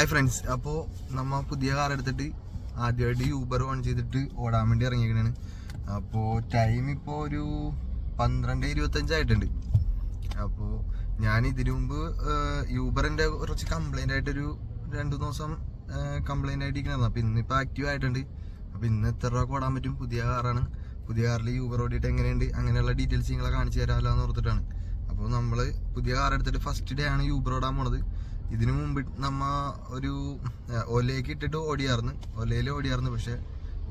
Hi friends അപ്പോൾ നമ്മ പുതിയ കാർ എടുത്തിട്ട് ആദ്യമായിട്ട് യൂബർ ഓൺ ചെയ്തിട്ട് ഓടാൻ വേണ്ടി ഇറങ്ങിയിരിക്കണാണ്. അപ്പോൾ ടൈം ഇപ്പോൾ ഒരു പന്ത്രണ്ട് ഇരുപത്തഞ്ചായിട്ടുണ്ട് അപ്പോൾ ഞാൻ ഇതിനു മുമ്പ് യൂബറിന്റെ കുറച്ച് കംപ്ലൈന്റ് ആയിട്ടൊരു രണ്ട് ദിവസം കംപ്ലൈന്റ് ആയിട്ട് ഇരിക്കണായിരുന്നു അപ്പോൾ ഇന്നിപ്പോൾ ആക്റ്റീവ് ആയിട്ടുണ്ട്. അപ്പോൾ ഇന്ന് എത്ര രൂപ ഓടാൻ പറ്റും? പുതിയ കാറാണ് പുതിയ കാറിൽ യൂബർ ഓടിയിട്ട് എങ്ങനെയുണ്ട്? അങ്ങനെയുള്ള ഡീറ്റെയിൽസ് നിങ്ങളെ കാണിച്ചു തരാമല്ലോ എന്ന് ഓർത്തിട്ടാണ്. അപ്പോൾ നമ്മൾ പുതിയ കാർ എടുത്തിട്ട് ഫസ്റ്റ് ഡേ ആണ് യൂബർ ഓടാൻ പോണത്. ഇതിനു മുമ്പ് നമ്മ ഒരു ഒലയ്ക്ക് ഇട്ടിട്ട് ഓടിയാർന്ന്. ഒലയിൽ ഓടിയാർന്ന് പക്ഷെ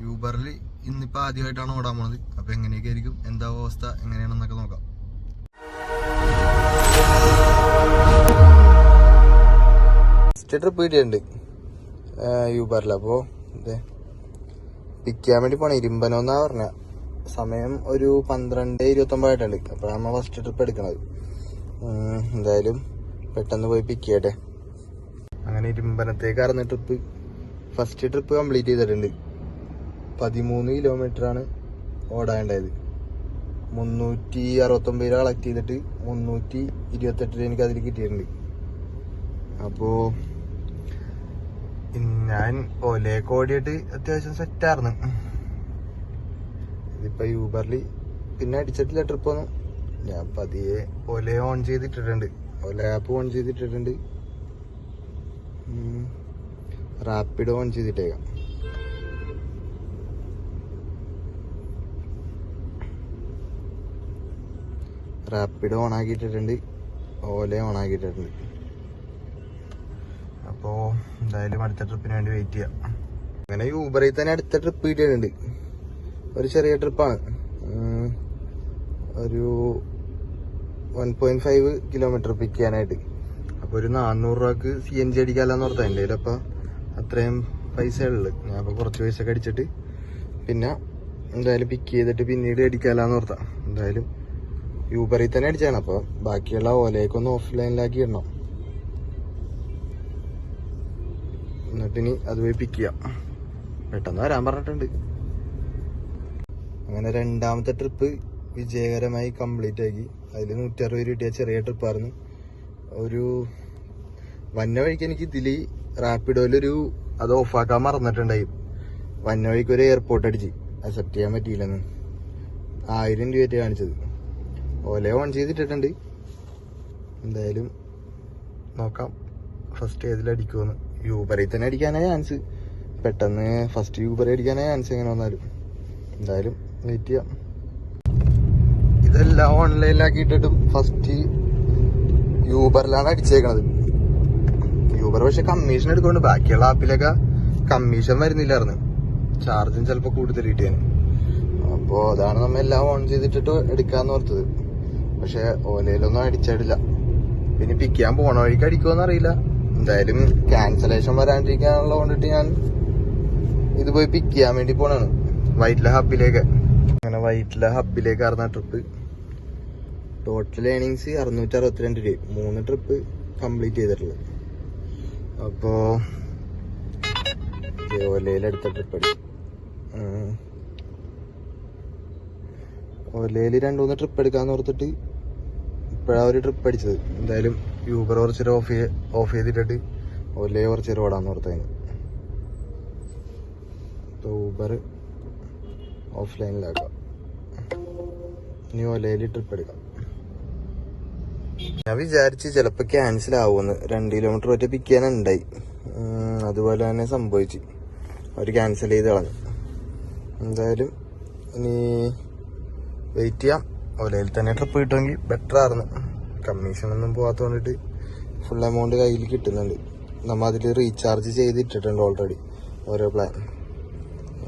യൂബറിൽ ഇന്നിപ്പോൾ ആദ്യമായിട്ടാണ് ഓടാൻ പോണത്. അപ്പോൾ എങ്ങനെയൊക്കെ ആയിരിക്കും എന്താ അവസ്ഥ? എങ്ങനെയാണെന്നൊക്കെ നോക്കാം. ട്രിപ്പ് കിട്ടിയിട്ടുണ്ട് യൂബറിൽ അപ്പോൾ പിക്ക് ചെയ്യാൻ വേണ്ടി പോണേ. ഇരുമ്പനോന്നാ പറഞ്ഞ. സമയം ഒരു പന്ത്രണ്ട് ഇരുപത്തൊമ്പതായിട്ടുണ്ട് അപ്പോഴാണ് നമ്മ ഫസ്റ്റ് ട്രിപ്പ് എടുക്കണത്. എന്തായാലും പെട്ടെന്ന് പോയി പിക്ക് ചെയ്യട്ടെ. അങ്ങനെ ഇരുമ്പനത്തേക്ക് ഇറന്ന ട്രിപ്പ് ഫസ്റ്റ് ട്രിപ്പ് കംപ്ലീറ്റ് ചെയ്തിട്ടുണ്ട്. പതിമൂന്ന് കിലോമീറ്റർ ആണ് ഓടാനുണ്ടായത്. മുന്നൂറ്റി അറുപത്തൊമ്പത് രൂപ കളക്ട് ചെയ്തിട്ട് മുന്നൂറ്റി ഇരുപത്തെട്ട് രൂപ എനിക്ക് അതിൽ കിട്ടിയിട്ടുണ്ട്. അപ്പോൾ ഞാൻ ഒലേക്ക് ഓടിയിട്ട് അത്യാവശ്യം സെറ്റായിരുന്നു ഇതിപ്പോ യൂബറിൽ പിന്നെ അടിച്ചിട്ടില്ല ട്രിപ്പൊന്നും ഞാൻ പതിയെ ഒലേ ഓൺ ചെയ്തിട്ടിട്ടുണ്ട്. ഒല ആപ്പ് ഓൺ ചെയ്തിട്ടിട്ടുണ്ട്. റാപ്പിഡ് ഓൺ ചെയ്തിട്ടേക്കാം. റാപ്പിഡ് ഓൺ ആക്കിയിട്ടിട്ടുണ്ട്. ഓല ഓൺ ആക്കിയിട്ടിട്ടുണ്ട്. അപ്പോൾ എന്തായാലും അടുത്ത ട്രിപ്പിന് വേണ്ടി വെയിറ്റ് ചെയ്യാം. അങ്ങനെ യൂബറിൽ തന്നെ അടുത്ത ട്രിപ്പ് കിട്ടിയിട്ടുണ്ട്. ഒരു ചെറിയ ട്രിപ്പാണ് ഒരു one point five kilometre pick ചെയ്യാനായിട്ട്. അപ്പോൾ ഒരു നാനൂറ് രൂപക്ക് സി എൻ ജി അടിക്കാമെന്ന് ഓർത്താ. എന്റെ കയ്യിലപ്പോൾ അത്രയും പൈസ ഉള്ളു ഞാൻ കുറച്ച് പൈസ ഒക്കെ അടിച്ചിട്ട് പിന്നെ എന്തായാലും പിക്ക് ചെയ്തിട്ട് പിന്നീട് അടിക്കാമെന്ന് ഓർത്താ. എന്തായാലും യൂബറിൽ തന്നെ അടിച്ചാണ് അപ്പോൾ ബാക്കിയുള്ള ഓലയൊക്കെ ഓഫ്ലൈനിലാക്കി ഇടണം. എന്നിട്ട് ഇനി അത് പോയി പിക്ക് ചെയ്യാം. പെട്ടെന്ന് വരാൻ പറഞ്ഞിട്ടുണ്ട്. അങ്ങനെ രണ്ടാമത്തെ ട്രിപ്പ് വിജയകരമായി കംപ്ലീറ്റ് ആക്കി. അതിൽ നൂറ്റി അറുപത് രൂപ കിട്ടിയ ചെറിയ ട്രിപ്പായിരുന്നു ഒരു വന്ന വഴിക്ക് എനിക്ക് ഇതിൽ റാപ്പിഡോയിലൊരു അത് ഓഫാക്കാൻ മറന്നിട്ടുണ്ടായി. വന്ന വഴിക്ക് ഒരു എയർപോർട്ട് അടിച്ച്. അക്സെപ്റ്റ് ചെയ്യാൻ പറ്റിയില്ലെന്ന്. ആയിരം രൂപയായിട്ട് കാണിച്ചത്. ഓലെ ഓൺ ചെയ്തിട്ടിട്ടുണ്ട്. എന്തായാലും നോക്കാം. ഫസ്റ്റ് ഏതിലടിക്കുമെന്ന് യൂബറിൽ തന്നെ അടിക്കാനാ ചാൻസ് പെട്ടെന്ന് ഫസ്റ്റ് യൂബറി അടിക്കാനാ ചാൻസ് എങ്ങനെ വന്നാലും. എന്തായാലും വെയിറ്റ് ചെയ്യാം. ഇതെല്ലാം ഓൺലൈനിലാക്കിയിട്ടിട്ടും ഫസ്റ്റ് യൂബറിലാണ് അടിച്ചേക്കണത്. യൂബർ പക്ഷെ കമ്മീഷൻ എടുക്കൊണ്ട് ബാക്കിയുള്ള ആപ്പിലൊക്കെ കമ്മീഷൻ വരുന്നില്ലായിരുന്നു. ചാർജും ചിലപ്പോൾ കൂടുതൽ കിട്ടിയാണ് അപ്പോൾ അതാണ് നമ്മൾ എല്ലാം ഓൺ ചെയ്തിട്ടിട്ട് എടുക്കാന്ന് ഓർത്തത്. പക്ഷെ ഓലയിലൊന്നും അടിച്ചിടില്ല. പിന്നെ പിക്ക് ചെയ്യാൻ പോണ വഴിക്ക് അടിക്കുമെന്ന് അറിയില്ല. എന്തായാലും ക്യാൻസലേഷൻ വരാണ്ടിരിക്കാനുള്ള കൊണ്ടിട്ട് ഞാൻ ഇത് പോയി പിക്ക് ചെയ്യാൻ വേണ്ടി പോണാണ്. വൈറ്റില ഹബിലേക്ക് അങ്ങനെ വൈറ്റില ഹബിലേക്ക് ആർന്ന ട്രിപ്പ് ടോട്ടൽ ഏണിങ്സ് അറുന്നൂറ്റി അറുപത്തിരണ്ട് രൂപ. മൂന്ന് ട്രിപ്പ് കംപ്ലീറ്റ് ചെയ്തിട്ടുള്ളത്. അപ്പോ ഓലയിലെടുത്ത ട്രിപ്പ് അടി. ഓലയിൽ രണ്ടു മൂന്ന് ട്രിപ്പ് എടുക്കാന്ന് ഓർത്തിട്ട് ഇപ്പോഴാ ഒരു ട്രിപ്പ് അടിച്ചത്. എന്തായാലും യൂബർ കുറച്ച് ഓഫ് ഓഫ് ചെയ്തിട്ടിട്ട് ഓലയെ കുറച്ച് ഓടാന്ന് ഓർത്തതിന്. ഊബർ ഓഫ്ലൈനിലാക്കാം ഇനി ഓലയിൽ ട്രിപ്പ് എടുക്കാം. ഞാൻ വിചാരിച്ച് ചിലപ്പോ ക്യാൻസൽ ആവുമെന്ന്. രണ്ട് കിലോമീറ്റർ വരെ പിക്ക് ചെയ്യാനുണ്ടായി അതുപോലെ തന്നെ സംഭവിച്ചു. അവർ ക്യാൻസൽ ചെയ്ത് കളഞ്ഞു. എന്തായാലും ഇനി വെയിറ്റ് ചെയ്യാം. ഓലയിൽ തന്നെ ട്രിപ്പ് കിട്ടുമെങ്കിൽ ബെറ്റർ ആയിരുന്നു. കമ്മീഷൻ ഒന്നും പോകാത്ത കൊണ്ടിട്ട് ഫുൾ എമൗണ്ട് കയ്യിൽ കിട്ടുന്നുണ്ട്. നമ്മൾ അതിൽ റീചാർജ് ചെയ്തിട്ടിട്ടുണ്ട് ഓൾറെഡി ഓരോ പ്ലാൻ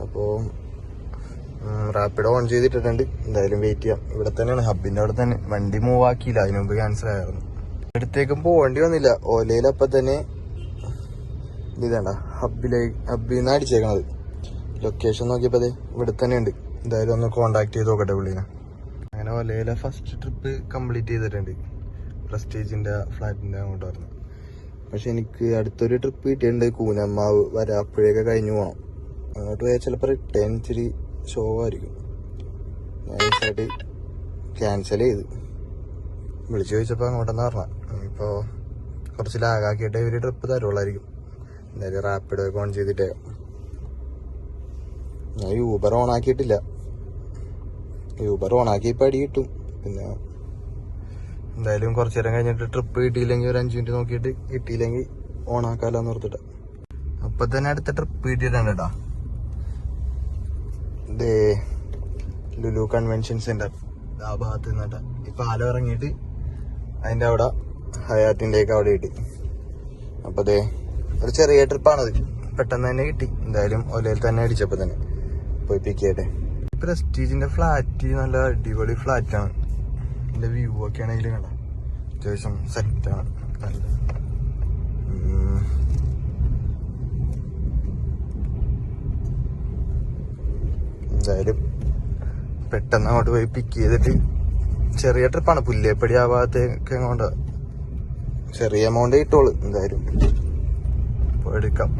അപ്പോൾ റാപ്പിഡ് ഓൺ ചെയ്തിട്ടിട്ടുണ്ട്. എന്തായാലും വെയിറ്റ് ചെയ്യാം. ഇവിടെ തന്നെയാണ്. ഹബിന്റെ അവിടെ തന്നെ. വണ്ടി മൂവ് ആക്കിയില്ല. അതിനു മുമ്പ് ക്യാൻസൽ ആയിരുന്നു അടുത്തേക്കും പോകേണ്ടി വന്നില്ല. ഓലയിൽ അപ്പം തന്നെ ഇതേണ്ട ഹബിലേക്ക് ഹബിൽ നിന്ന് അടിച്ചേക്കണത്. ലൊക്കേഷൻ നോക്കിയപ്പോൾ അതെ ഇവിടെ തന്നെ ഉണ്ട്. എന്തായാലും ഒന്ന് കോണ്ടാക്ട് ചെയ്ത് നോക്കട്ടെ പുള്ളീനെ. അങ്ങനെ ഒലയിലെ ഫസ്റ്റ് ട്രിപ്പ് കംപ്ലീറ്റ് ചെയ്തിട്ടുണ്ട്. പ്രസ്റ്റേജിന്റെ ഫ്ലാറ്റിന്റെ അങ്ങോട്ട് പറഞ്ഞു പക്ഷെ എനിക്ക് അടുത്തൊരു ട്രിപ്പ് കിട്ടിയിട്ടുണ്ട്. കൂനമ്മാവ് വരാപ്പുഴയൊക്കെ കഴിഞ്ഞു പോകണം അങ്ങോട്ട് പോയാൽ ചിലപ്പോൾ റിട്ടേൺ ഇച്ചിരി ഷോ ആയിരിക്കും നൈസായിട്ട് ക്യാൻസൽ ചെയ്ത്. വിളിച്ചു ചോദിച്ചപ്പോൾ അങ്ങോട്ടെന്ന് പറഞ്ഞ. ഇപ്പോൾ കുറച്ച് ലാഗാക്കിയിട്ടേ ഇവർ ട്രിപ്പ് തരുള്ളായിരിക്കും. എന്തായാലും റാപ്പിഡ് ഓൺ ചെയ്തിട്ടേ. ഞാൻ യൂബർ ഓൺ ആക്കിയിട്ടില്ല. യൂബർ ഓൺ ആക്കി ഇപ്പം അടി കിട്ടും. പിന്നെ എന്തായാലും കുറച്ചു നേരം കഴിഞ്ഞിട്ട് ട്രിപ്പ് കിട്ടിയില്ലെങ്കിൽ ഒരു അഞ്ച് മിനിറ്റ് നോക്കിയിട്ട് കിട്ടിയില്ലെങ്കിൽ ഓൺ ആക്കാലോന്ന് ഓർത്തിട്ട്. അപ്പം തന്നെ അടുത്ത ട്രിപ്പ് കിട്ടിയിട്ടുണ്ട് കേട്ടോ ദേ ലുലു കൺവെൻഷൻ സെന്റർ ആ ഭാഗത്ത് നിന്നിട്ട് ഇപ്പൊ ആലോ ഇറങ്ങിയിട്ട് അതിന്റെ അവിടെ ഹയാത്തിന്റെയൊക്കെ അവിടെ കിട്ടി. അപ്പൊ അതെ ഒരു ചെറിയ ട്രിപ്പാണത് പെട്ടെന്ന് തന്നെ കിട്ടി. എന്തായാലും ഒലയിൽ തന്നെ അടിച്ചപ്പോ തന്നെ പോയി പിക്ക് ചെയ്യട്ടെ. ഫ്ലാറ്റ് നല്ല അടിപൊളി ഫ്ലാറ്റാണ് നല്ല വ്യൂ ഒക്കെ ആണെങ്കിലും കണ്ട. അത്യാവശ്യം സെറ്റാണ് നല്ല എന്തായാലും പെട്ടെന്ന് അങ്ങോട്ട് പോയി പിക്ക് ചെയ്തിട്ട് ചെറിയ ട്രിപ്പാണ് പുല്ലേപ്പടി ആ ഭാഗത്തേക്ക് അങ്ങോട്ട് ചെറിയ എമൗണ്ട് കിട്ടുള്ളൂ എന്തായാലും പോയി എടുക്കാം.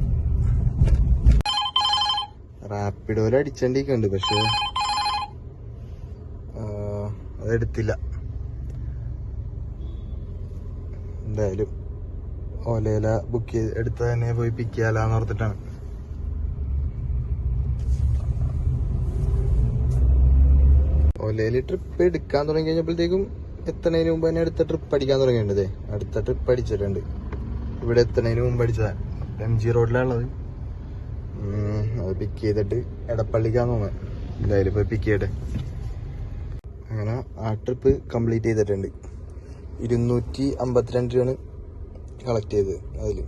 റാപ്പിഡോയിൽ അടിച്ചോണ്ടിരിക്കുന്നുണ്ട്. പക്ഷെ ആ, അതെടുത്തില്ല എന്തായാലും ഓലയില ബുക്ക് ചെയ്ത് എടുത്ത് തന്നെ പോയി പിക്ക് ചെയ്യാലാന്ന് ഓർത്തിട്ടാണ്. ഓലയിൽ ട്രിപ്പ് എടുക്കാൻ തുടങ്ങി കഴിഞ്ഞപ്പോഴത്തേക്കും എത്തണതിന് മുമ്പ് തന്നെ അടുത്ത ട്രിപ്പ് അടിക്കാൻ തുടങ്ങിയിട്ടുണ്ട്. അടുത്ത ട്രിപ്പ് അടിച്ചിട്ടുണ്ട് ഇവിടെ എത്തണതിന് മുമ്പ് അടിച്ചതാ എം ജി റോഡിലാണുള്ളത് അത് പിക്ക് ചെയ്തിട്ട് എടപ്പള്ളിക്കാന്ന് തോന്നുന്നത് എന്തായാലും ഇപ്പൊ പിക്ക് ചെയ്യട്ടെ. അങ്ങനെ ആ ട്രിപ്പ് കംപ്ലീറ്റ് ചെയ്തിട്ടുണ്ട്. ഇരുന്നൂറ്റി അമ്പത്തിരണ്ട് രൂപയാണ് കളക്ട് ചെയ്തത് അതിൽ.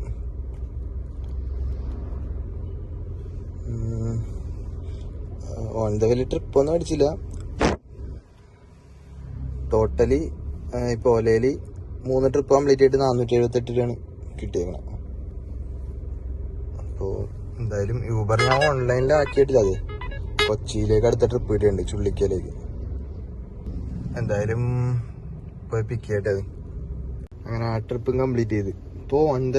ഓൺ ദ വലിയ ട്രിപ്പ് ഒന്നും അടിച്ചില്ല. ടോട്ടലി ഇപ്പൊ ഒലയിൽ മൂന്ന് ട്രിപ്പ് കംപ്ലീറ്റ് ആയിട്ട് നാനൂറ്റി എഴുപത്തെട്ട് രൂപയാണ് കിട്ടിയേക്കണം. അപ്പോൾ എന്തായാലും യൂബർ ഞാൻ ഓൺലൈനിൽ ആക്കിയിട്ടില്ല അത്. കൊച്ചിയിലേക്ക് അടുത്ത ട്രിപ്പ് കിട്ടിയിട്ടുണ്ട് ചുള്ളിക്കലേക്ക്. എന്തായാലും പോയി പിക്ക് ചെയ്യട്ടെ അങ്ങനെ ആ ട്രിപ്പും കംപ്ലീറ്റ് ചെയ്ത്. ഇപ്പോൾ ഓൺ ദ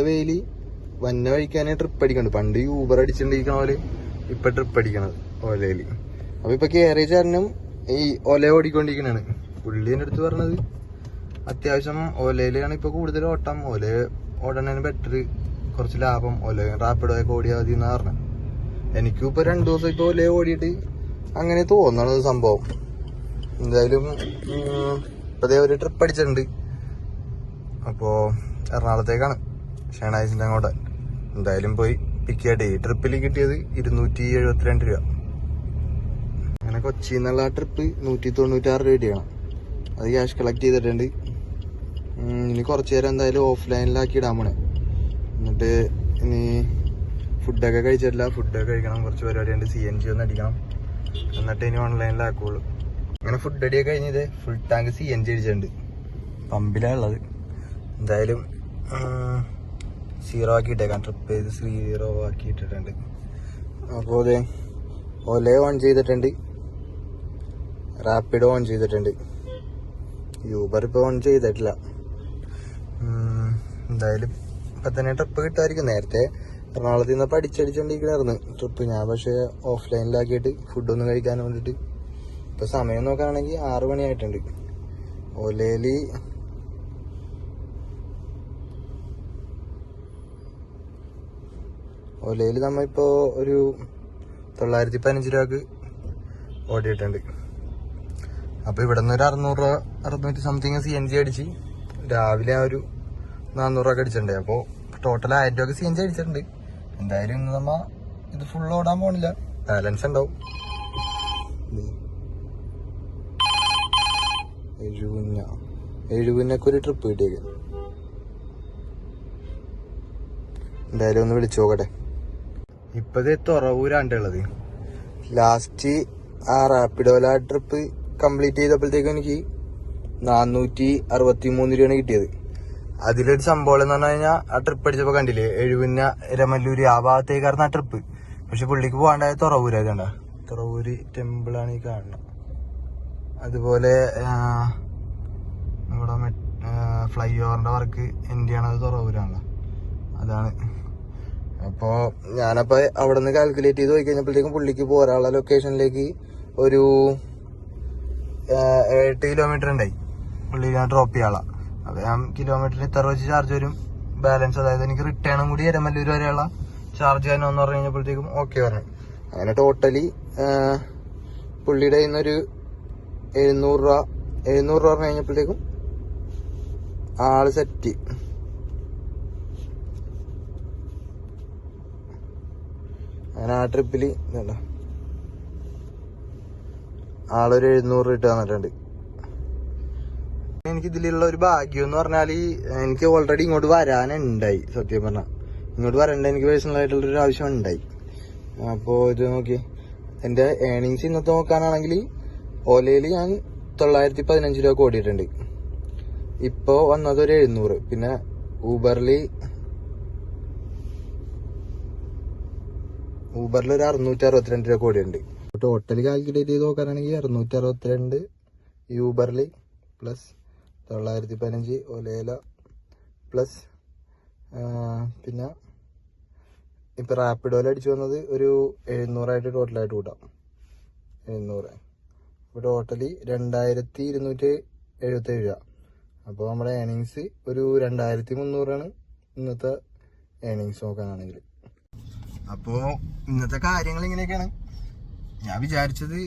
വന്ന വഴിക്കാനേ ട്രിപ്പ് അടിക്കണ്ട് പണ്ട് യൂബർ അടിച്ചിട്ടുണ്ടിരിക്കണ പോലെ ഇപ്പൊ ട്രിപ്പ് അടിക്കണത് ഓലയിൽ. അപ്പൊ ഇപ്പൊ കേറിയ ചേട്ടനും ഈ ഒല ഓടിക്കൊണ്ടിരിക്കണാണ്. പുള്ളി എന്റെ അടുത്ത് പറഞ്ഞത്. അത്യാവശ്യം ഓലയിലാണ് ഇപ്പൊ കൂടുതൽ ഓട്ടം. ഓല ഓടണേന് ബെറ്റർ കുറച്ച് ലാഭം. ഓല റാപ്പിഡോ ഒക്കെ ഓടിയാൽ മതി എന്നാ പറഞ്ഞത് എനിക്കും ഇപ്പൊ രണ്ടു ദിവസം ഇപ്പൊ ഓല ഓടിയിട്ട് അങ്ങനെ തോന്നണത് സംഭവം. എന്തായാലും ഉം, ഇപ്പൊ ദേ ഒരു ട്രിപ്പ് അടിച്ചിട്ടുണ്ട്. അപ്പോ എറണാകുളത്തേക്കാണ്. ഷേണായിസിന്റെ അങ്ങോട്ട്. എന്തായാലും പോയി പിക്ക് ചെയ്യട്ടെ. ഈ ട്രിപ്പിൽ കിട്ടിയത് ഇരുന്നൂറ്റി എഴുപത്തിരണ്ട് രൂപ. അങ്ങനെ കൊച്ചിയിൽ നിന്നുള്ള ആ ട്രിപ്പ് നൂറ്റി തൊണ്ണൂറ്റാറ് രൂപ കിട്ടിയാണ് അത് ക്യാഷ് കളക്ട് ചെയ്തിട്ടുണ്ട്. ഇനി കുറച്ച് നേരം എന്തായാലും ഓഫ്ലൈനിലാക്കി ഇടാൻ പോണേ. എന്നിട്ട് ഇനി ഫുഡൊക്കെ കഴിച്ചിട്ടില്ല. ഫുഡൊക്കെ കഴിക്കണം. കുറച്ച് പരിപാടിയുണ്ട്. സി എൻ ജി ഒന്ന് അടിക്കണം. എന്നിട്ട് ഇനി ഓൺലൈനിലാക്കുള്ളൂ അങ്ങനെ ഫുഡ് അടിയൊക്കെ കഴിഞ്ഞത് full tank C N G അടിച്ചിട്ടുണ്ട്. പമ്പിലാണ് ഉള്ളത്. എന്തായാലും സീറോ ആക്കി ഇട്ടേക്കാം ട്രിപ്പ് ചെയ്ത് സീറോ ആക്കി ഇട്ടിട്ടുണ്ട് അപ്പോൾ അതെ ഓലേ ഓൺ ചെയ്തിട്ടുണ്ട്. റാപ്പിഡ് ഓൺ ചെയ്തിട്ടുണ്ട്. യൂബർ ഇപ്പോൾ ഓൺ ചെയ്തിട്ടില്ല. എന്തായാലും ഇപ്പം തന്നെ ട്രിപ്പ് കിട്ടുമായിരിക്കും. നേരത്തെ എറണാകുളത്ത് നിന്ന് പഠിച്ചടിച്ചോണ്ടിരിക്കണായിരുന്നു ട്രിപ്പ് ഞാൻ പക്ഷേ ഓഫ്ലൈനിലാക്കിയിട്ട് ഫുഡൊന്നും കഴിക്കാൻ വേണ്ടിയിട്ട്. ഇപ്പൊ സമയം നോക്കുകയാണെങ്കിൽ ആറു മണിയായിട്ടുണ്ട് ഒലേലി ഒലയിൽ നമ്മളിപ്പോൾ ഒരു തൊള്ളായിരത്തി പതിനഞ്ച് രൂപക്ക് ഓടിയിട്ടുണ്ട്. അപ്പൊ ഇവിടെ നിന്ന് ഒരു അറുന്നൂറ് അറുന്നൂറ്റി സംതിങ് സി എൻ ജി അടിച്ച് രാവിലെ ഒരു നാന്നൂറൊക്കെ അടിച്ചിട്ടുണ്ട്. അപ്പോ ടോട്ടൽ ആയിരം രൂപ സി എൻ ജി അടിച്ചിട്ടുണ്ട്. എന്തായാലും ഇന്ന് നമ്മ ഇത് ഫുൾ ഓടാൻ പോണില്ല. ബാലൻസ് ഉണ്ടാവും. എഴുപുന്ന എഴുപുന്നൊക്കെ ഒരു ട്രിപ്പ് കിട്ടിയേക്ക്. എന്തായാലും ഒന്ന് വിളിച്ചു നോക്കട്ടെ. ഇപ്പത് തുറവൂരാണ്ടുള്ളത് ലാസ്റ്റ് ആ റാപ്പിഡോല ട്രിപ്പ് കംപ്ലീറ്റ് ചെയ്തപ്പോഴത്തേക്കും എനിക്ക് നാനൂറ്റി അറുപത്തി മൂന്ന് രൂപയാണ് കിട്ടിയത്. അതിലൊരു സംഭവം എന്ന് പറഞ്ഞു കഴിഞ്ഞാൽ ആ ട്രിപ്പ് അടിച്ചപ്പോൾ കണ്ടില്ലേ എഴുപുന്ന രമല്ലൂര് ആ ഭാഗത്തേക്കായിരുന്നു ആ ട്രിപ്പ് പക്ഷെ പുള്ളിക്ക് പോകാണ്ടായ തുറവൂരായതുണ്ട തുറവൂര് ടെമ്പിളാണ് ഈ കാണുന്നത് അതുപോലെ നമ്മുടെ ഫ്ലൈ ഓവറിന്റെ വർക്ക് എന്റെ ചെയ്യണത് തുറവൂരാണല്ലോ. അതാണ്. അപ്പോ ഞാനപ്പോ അവിടെ നിന്ന് കാൽക്കുലേറ്റ് ചെയ്ത് പോയി കഴിഞ്ഞപ്പോഴത്തേക്കും പുള്ളിക്ക് പോരാനുള്ള ലൊക്കേഷനിലേക്ക് ഒരു എട്ട് കിലോമീറ്റർ ഉണ്ടായി പുള്ളി ഞാൻ ഡ്രോപ്പ് ചെയ്യാളാ. അപ്പൊ ഞാൻ കിലോമീറ്ററിന് ഇത്ര വെച്ച് ചാർജ് വരും. ബാലൻസ് അതായത് എനിക്ക് റിട്ടേണും കൂടി എരമല്ലൂർ വരെയുള്ള ചാർജ് ചെയ്യാനോന്ന് പറഞ്ഞു കഴിഞ്ഞപ്പോഴത്തേക്കും ഓക്കെ പറഞ്ഞു. അങ്ങനെ ടോട്ടലി പുള്ളിയുടെ നിന്നൊരു എഴുന്നൂറ് രൂപ എഴുന്നൂറ് രൂപ പറഞ്ഞു കഴിഞ്ഞപ്പോഴത്തേക്കും ആൾ സെറ്റ് അങ്ങനെ ആ ട്രിപ്പിൽ ഇതണ്ട ആളൊരു എഴുന്നൂറ് ഇട്ട് തന്നിട്ടുണ്ട്. എനിക്ക് ഇതിലുള്ള ഒരു ഭാഗ്യം എന്ന് പറഞ്ഞാൽ എനിക്ക് ഓൾറെഡി ഇങ്ങോട്ട് വരാനുണ്ടായി സത്യം പറഞ്ഞാൽ ഇങ്ങോട്ട് വരണ്ട എനിക്ക് പേഴ്സണൽ ആയിട്ടുള്ളൊരു ആവശ്യം ഉണ്ടായി. അപ്പോൾ ഇത് നോക്കി. എന്റെ ഏണിങ്സ് ഇന്നത്തെ നോക്കാനാണെങ്കിൽ ഓലയിൽ ഞാൻ തൊള്ളായിരത്തി പതിനഞ്ച് രൂപ ഓടിയിട്ടുണ്ട് ഇപ്പോൾ വന്നത് ഒരു എഴുന്നൂറ്. പിന്നെ ഊബറിൽ ഊബറിൽ ഒരു അറുന്നൂറ്റി അറുപത്തിരണ്ട് രൂപ ഓടിയുണ്ട് ടോട്ടൽ കാൽക്കുലേറ്റ് ചെയ്ത് നോക്കാനാണെങ്കിൽ അറുന്നൂറ്റി അറുപത്തിരണ്ട് യൂബർലി പ്ലസ് തൊള്ളായിരത്തി പതിനഞ്ച് ഒലേല പ്ലസ് പിന്നെ ഇപ്പം റാപ്പിഡോയിൽ അടിച്ചു വന്നത് ഒരു എഴുന്നൂറായിട്ട് ടോട്ടലായിട്ട് കൂട്ടാം. എഴുന്നൂറ്. അപ്പോൾ ടോട്ടലി രണ്ടായിരത്തി ഇരുന്നൂറ്റി എഴുപത്തേഴ് രൂപ. അപ്പോൾ നമ്മുടെ ഏണിങ്സ് ഒരു രണ്ടായിരത്തി മുന്നൂറാണ് ഇന്നത്തെ ഏണിങ്സ് നോക്കാനാണെങ്കിൽ. അപ്പോൾ ഇന്നത്തെ കാര്യങ്ങൾ ഇങ്ങനെയൊക്കെയാണ്. ഞാൻ വിചാരിച്ചത്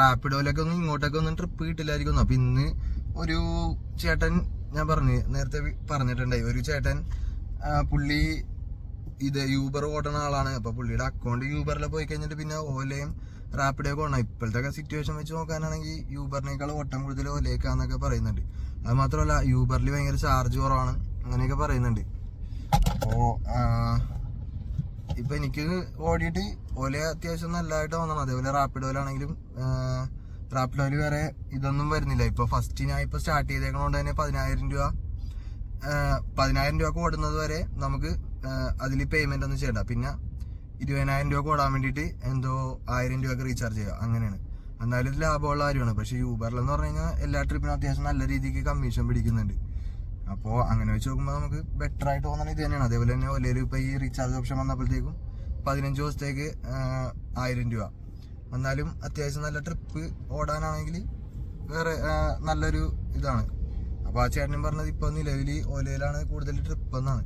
റാപ്പിഡോയിലൊക്കെ ഒന്നും ഇങ്ങോട്ടൊക്കെ ഒന്നും ട്രിപ്പ് കിട്ടില്ലായിരിക്കും അപ്പൊ ഇന്ന് ഒരു ചേട്ടൻ ഞാൻ പറഞ്ഞു നേരത്തെ പറഞ്ഞിട്ടുണ്ടായി. ഒരു ചേട്ടൻ പുള്ളി ഇത് യൂബർ ഓടണ ആളാണ്. അപ്പൊ പുള്ളിയുടെ അക്കൗണ്ട് യൂബറിൽ പോയി കഴിഞ്ഞിട്ട് പിന്നെ ഓലയും റാപ്പിഡോ ഒക്കെ ഓടണം ഇപ്പോഴത്തെ സിറ്റുവേഷൻ വെച്ച് നോക്കാനാണെങ്കിൽ യൂബറിനേക്കാൾ ഓട്ടം കൂടുതൽ ഓലയേക്കാന്നൊക്കെ പറയുന്നുണ്ട്. അത് മാത്രമല്ല യൂബറിൽ ഭയങ്കര ചാർജ് കുറവാണ്. അങ്ങനെയൊക്കെ പറയുന്നുണ്ട്. അപ്പോ ഇപ്പൊ എനിക്ക് ഓടിയിട്ട് ഓല അത്യാവശ്യം നല്ലതായിട്ട് തോന്നണം. അതേപോലെ റാപ്പിഡോയിലാണെങ്കിലും റാപ്പിഡോയിൽ വേറെ ഇതൊന്നും വരുന്നില്ല. ഇപ്പൊ ഫസ്റ്റ് ഞാൻ ഇപ്പൊ സ്റ്റാർട്ട് ചെയ്തേക്കണോണ്ട് തന്നെ പതിനായിരം രൂപ പതിനായിരം രൂപ ഓടുന്നത് വരെ നമുക്ക് അതിൽ പേയ്മെന്റ് ഒന്നും ചെയ്യണ്ട. പിന്നെ ഇരുപതിനായിരം രൂപ ഓടാൻ വേണ്ടിയിട്ട് എന്തോ ആയിരം രൂപക്ക് റീചാർജ് ചെയ്യുക. അങ്ങനെയാണ്. എന്നാലും ലാഭമുള്ള കാര്യമാണ്. പക്ഷേ യൂബറിലെന്ന് പറഞ്ഞു കഴിഞ്ഞാൽ എല്ലാ ട്രിപ്പിനും അത്യാവശ്യം നല്ല രീതിക്ക് കമ്മീഷൻ പിടിക്കുന്നുണ്ട്. അപ്പോൾ അങ്ങനെ വെച്ച് നോക്കുമ്പോൾ നമുക്ക് ബെറ്റർ ആയിട്ട് തോന്നുന്നത് ഇത് തന്നെയാണ്. അതേപോലെ തന്നെ ഒലയിൽ ഇപ്പോൾ ഈ റീചാർജ് ഓപ്ഷൻ വന്നപ്പോഴത്തേക്കും പതിനഞ്ച് ദിവസത്തേക്ക് ആയിരം രൂപ. എന്നാലും അത്യാവശ്യം നല്ല ട്രിപ്പ് ഓടാനാണെങ്കിൽ വേറെ നല്ലൊരു ഇതാണ്. അപ്പോൾ ആ ചേട്ടനും പറഞ്ഞത് ഇപ്പോൾ നിലവിൽ ഓലയിലാണ് കൂടുതൽ ട്രിപ്പ് എന്നാണ്.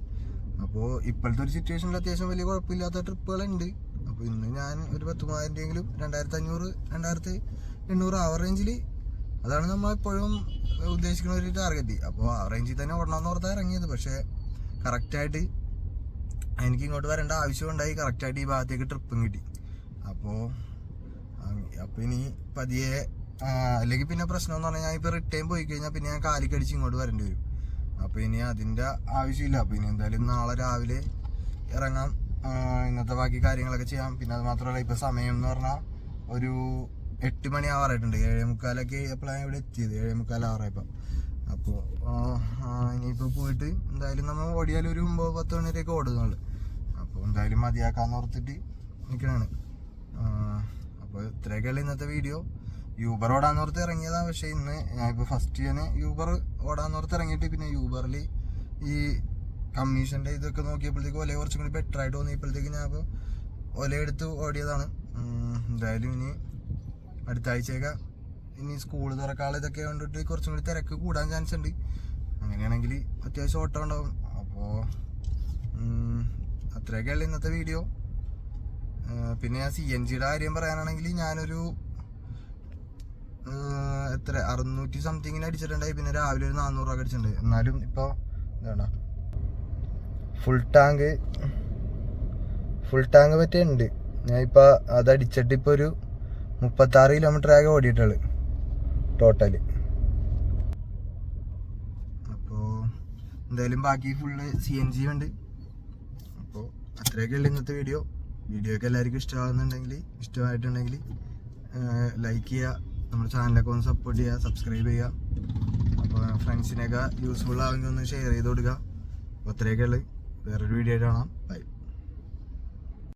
അപ്പോൾ ഇപ്പോഴത്തെ ഒരു സിറ്റുവേഷനിൽ അത്യാവശ്യം വലിയ കുഴപ്പമില്ലാത്ത ട്രിപ്പുകളുണ്ട് അപ്പോൾ ഇന്ന് ഞാൻ ഒരു പത്ത് മൂവായിരം രൂപയെങ്കിലും രണ്ടായിരത്തി അഞ്ഞൂറ് രണ്ടായിരത്തി എണ്ണൂറ് ആ റേഞ്ചിൽ അതാണ് നമ്മൾ എപ്പോഴും ഉദ്ദേശിക്കുന്ന ഒരു ടാർഗറ്റ് അപ്പോൾ ആ റേഞ്ചിൽ തന്നെ ഓടണമെന്ന് ഓർത്താ ഇറങ്ങിയത്. പക്ഷേ കറക്റ്റായിട്ട് എനിക്ക് ഇങ്ങോട്ട് വരേണ്ട ആവശ്യം ഉണ്ടായി കറക്റ്റായിട്ട് ഈ ഭാഗത്തേക്ക് ട്രിപ്പും കിട്ടി. അപ്പോൾ അപ്പോൾ ഇനി പതിയെ അല്ലെങ്കിൽ പിന്നെ പ്രശ്നം എന്ന് പറഞ്ഞാൽ ഞാൻ ഇപ്പോൾ റിട്ടേൺ പോയി കഴിഞ്ഞാൽ പിന്നെ ഞാൻ കാലിക്കടിച്ച് ഇങ്ങോട്ട് വരേണ്ടി വരും. അപ്പോൾ ഇനി അതിന്റെ ആവശ്യമില്ല. അപ്പോൾ ഇനി എന്തായാലും നാളെ രാവിലെ ഇറങ്ങാം. ഇന്നത്തെ ബാക്കി കാര്യങ്ങളൊക്കെ ചെയ്യാം. പിന്നെ അത് മാത്രമല്ല ഇപ്പോൾ സമയം എന്ന് പറഞ്ഞാൽ ഒരു എട്ട് മണി ആവാറായിട്ടുണ്ട് ഏഴേ മുക്കാലൊക്കെ എപ്പോഴാണ് ഇവിടെ എത്തിയത്. ഏഴേ മുക്കാൽ ആറായപ്പോൾ അപ്പോൾ ഇനിയിപ്പോൾ പോയിട്ട് എന്തായാലും നമ്മൾ ഓടിയാൽ ഒരു ഒമ്പത് പത്ത് മണിവരെയൊക്കെ ഓടുന്നുള്ളു അപ്പോൾ എന്തായാലും മതിയാക്കാന്ന് ഓർത്തിട്ട് നിൽക്കണാണ് അപ്പോൾ ഇത്രയൊക്കെയുള്ള ഇന്നത്തെ വീഡിയോ. യൂബർ ഓടാന്നോർത്ത് ഇറങ്ങിയതാണ് പക്ഷേ ഇന്ന് ഞാനിപ്പോൾ ഫസ്റ്റ് ഞാൻ യൂബർ ഓടാന്നോർത്ത് ഇറങ്ങിയിട്ട് പിന്നെ യൂബറിൽ ഈ കമ്മീഷന്റെ ഇതൊക്കെ നോക്കിയപ്പോഴത്തേക്ക് ഒല കുറച്ചും കൂടി ബെറ്റർ ആയിട്ട് തോന്നിയപ്പോഴത്തേക്ക് ഞാൻ ഇപ്പോൾ ഒല എടുത്ത് ഓടിയതാണ് എന്തായാലും ഇനി അടുത്ത ആഴ്ചയൊക്കെ ഇനി സ്കൂൾ തുറക്കാളെ ഇതൊക്കെ കണ്ടിട്ട് കുറച്ചും കൂടി തിരക്ക് കൂടാൻ ചാൻസ് ഉണ്ട്. അങ്ങനെയാണെങ്കിൽ അത്യാവശ്യം ഓട്ടം ഉണ്ടാവും. അപ്പോൾ അത്രയൊക്കെയുള്ള ഇന്നത്തെ വീഡിയോ പിന്നെ ഞാൻ സി എൻ ജിയുടെ കാര്യം പറയാനാണെങ്കിൽ ഞാനൊരു എത്ര അറുന്നൂറ്റി സംതിങ്ങിന് അടിച്ചിട്ടുണ്ടായി. പിന്നെ രാവിലെ ഒരു നാനൂറ് രൂപ അടിച്ചിട്ടുണ്ട്. എന്നാലും ഇപ്പോൾ എന്താണ് ഫുൾ ടാങ്ക് ഫുൾ ടാങ്ക് പറ്റിയുണ്ട് ഞാൻ ഇപ്പോൾ അത് അടിച്ചിട്ട് ഇപ്പോൾ ഒരു മുപ്പത്താറ് കിലോമീറ്റർ ആകെ ഓടിയിട്ടുള്ളു ടോട്ടൽ അപ്പോൾ എന്തായാലും ബാക്കി ഫുള്ള് സി എൻ ജി ഉണ്ട്. അപ്പോൾ അത്രയൊക്കെയുള്ള ഇന്നത്തെ വീഡിയോ വീഡിയോ ഒക്കെ എല്ലാവർക്കും ഇഷ്ടമാകുന്നുണ്ടെങ്കിൽ ഇഷ്ടമായിട്ടുണ്ടെങ്കിൽ ലൈക്ക് ചെയ്യുക. നമ്മുടെ ചാനലൊക്കെ ഒന്ന് സപ്പോർട്ട് ചെയ്യുക സബ്സ്ക്രൈബ് ചെയ്യുക. അപ്പോൾ ഫ്രണ്ട്സിനൊക്കെ യൂസ്ഫുൾ ആവുമെങ്കിൽ ഒന്ന് ഷെയർ ചെയ്ത് കൊടുക്കുക. അപ്പോൾ അത്രയൊക്കെ ഉള്ളു. വേറൊരു വീഡിയോ ആയിട്ട് കാണാം. ബൈ